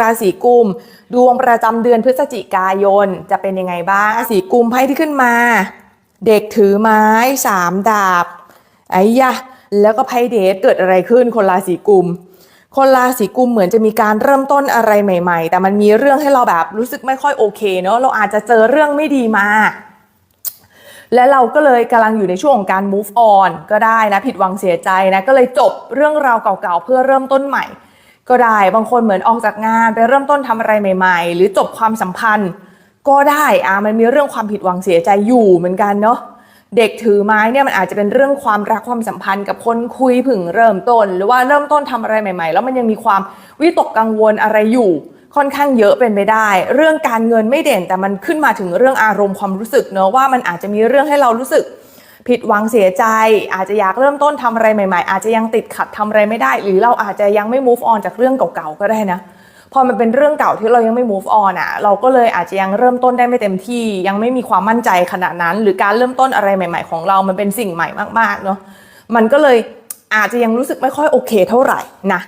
ราศีกุมดวงประจำเดือนพฤศจิกายนจะเป็นยังไงบ้างราศีกุมไพ่ที่ขึ้นมา เด็กถือไม้สามดาบไอ้ยะแล้วก็ไพ่เดทเกิดอะไรขึ้นคนราศีกุม คนราศีกุมเหมือนจะมีการเริ่มต้นอะไรใหม่ ๆ แต่มันมีเรื่องให้เราแบบรู้สึกไม่ค่อยโอเคเนอะเราอาจจะเจอเรื่องไม่ดีมาและเราก็เลยกำลังอยู่ในช่วงของการ move on ก็ได้นะ ผิดหวังเสียใจนะ ก็เลยจบเรื่องราวเก่าๆ เพื่อเริ่มต้นใหม่ ก็ได้บางคนเหมือนออกจากงานไปเริ่มต้นทำอะไรใหม่ ๆ หรือจบความสัมพันธ์ ก็ได้อะมันมีเรื่องความผิดหวังเสียใจอยู่เหมือนกันเนาะเด็กถือไม้เนี่ยมันอาจจะเป็นเรื่องความรักความสัมพันธ์กับคนคุยผึ่งเริ่มต้น หรือว่าเริ่มต้นทำอะไรใหม่ ๆ แล้วมันยังมีความวิตกกังวลอะไรอยู่ ค่อนข้างเยอะเป็นไปได้ เรื่องการเงินไม่เด่นแต่มันขึ้นมาถึงเรื่องอารมณ์ความรู้สึกเนอะว่ามันอาจจะมีเรื่องให้เรารู้สึก ผิดหวังเสียใจ อาจจะอยากเริ่มต้นทำอะไรใหม่ ๆ อาจจะยังติดขัดทำอะไรไม่ได้ หรือเราอาจจะยังไม่ move on จากเรื่องเก่าๆก็ได้นะพอมันเป็นเรื่องเก่าที่เรายังไม่ move on อะ เราก็เลยอาจจะยังเริ่มต้นได้ไม่เต็มที่ ยังไม่มีความมั่นใจขนาดนั้น หรือการเริ่มต้นอะไรใหม่ ๆ ของเรามันเป็นสิ่งใหม่มากๆเนาะมันก็เลยอาจจะยังรู้สึกไม่ค่อยโอเคเท่าไหร่นะ